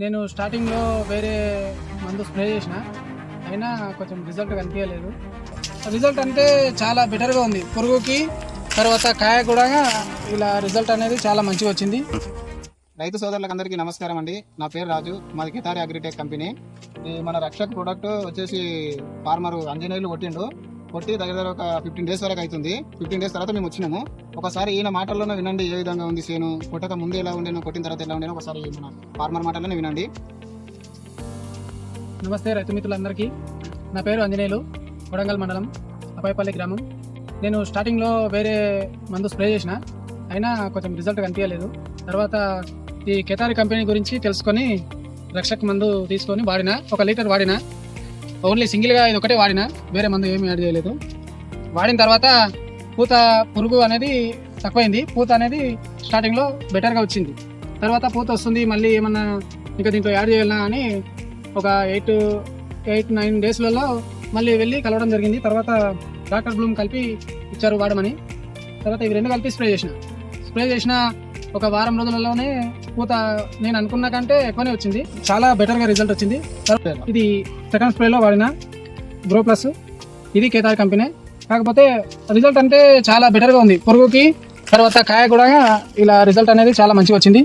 నేను స్టార్టింగ్లో వేరే మందు స్ప్రే చేసిన. అయినా కొంచెం రిజల్ట్ కనిపించలేదు. రిజల్ట్ అంటే చాలా బెటర్గా ఉంది. పురుగుకి తర్వాత కాయ కూడా ఇలా రిజల్ట్ అనేది చాలా మంచిగా వచ్చింది. రైతు సోదరులకు అందరికీ నమస్కారం అండి. నా పేరు రాజు. మాది కితారి అగ్రిటెక్ కంపెనీ. మన రక్షక్ ప్రోడక్ట్ వచ్చేసి ఫార్మర్ అంజనీయులు కొట్టిండు. కొట్టి దగ్గర దగ్గర ఒక ఫిఫ్టీన్ డేస్ వరకు అవుతుంది. ఫిఫ్టీన్ డేస్ తర్వాత మేము వచ్చినాము. ఒకసారి ఈయన మాటల్లోనే వినండి ఏ విధంగా ఉంది సేను. కొట్టక ముందు ఎలా ఉండేను కొట్టిన తర్వాత ఎలా ఉండేను ఒకసారి మన ఫార్మర్ మాటల్లోనే వినండి. నమస్తే రైతు మిత్రులందరికీ. నా పేరు అంజనేయులు కొడంగల్ మండలం అపాయపల్లి గ్రామం. నేను స్టార్టింగ్లో వేరే మందు స్ప్రే చేసిన. అయినా కొంచెం రిజల్ట్ కనిపించలేదు. తర్వాత ఈ కెతారి కంపెనీ గురించి తెలుసుకొని రక్షక్ మందు తీసుకొని వాడిన. ఒక లీటర్ వాడిన. ఓన్లీ సింగిల్గా ఇది ఒకటే వాడినా వేరే మందు ఏమీ యాడ్ చేయలేదు. వాడిన తర్వాత పూత పురుగు అనేది తక్కువైంది. పూత అనేది స్టార్టింగ్లో బెటర్గా వచ్చింది. తర్వాత పూత వస్తుంది మళ్ళీ ఏమన్నా ఇంకా దీంట్లో యాడ్ చేయాలన్నా అని ఒక ఎయిట్ ఎయిట్ నైన్ డేస్లలో మళ్ళీ వెళ్ళి కలవడం జరిగింది. తర్వాత డాక్టర్ బ్లూమ్ కలిపి ఇచ్చారు వాడమని. తర్వాత ఇవి రెండు కలిపి స్ప్రే చేసిన. స్ప్రే చేసిన ఒక వారం రోజులలోనే పూత నేను అనుకున్న కంటే ఎక్కువనే వచ్చింది. చాలా బెటర్గా రిజల్ట్ వచ్చింది. ఇది సెకండ్ స్ప్రేలో వాడిన గ్రో ప్లస్ ఇది కేతార్ కంపెనీ. కాకపోతే రిజల్ట్ అంటే చాలా బెటర్గా ఉంది. పురుగుకి తర్వాత కాయ కూడా ఇలా రిజల్ట్ అనేది చాలా మంచిగా వచ్చింది.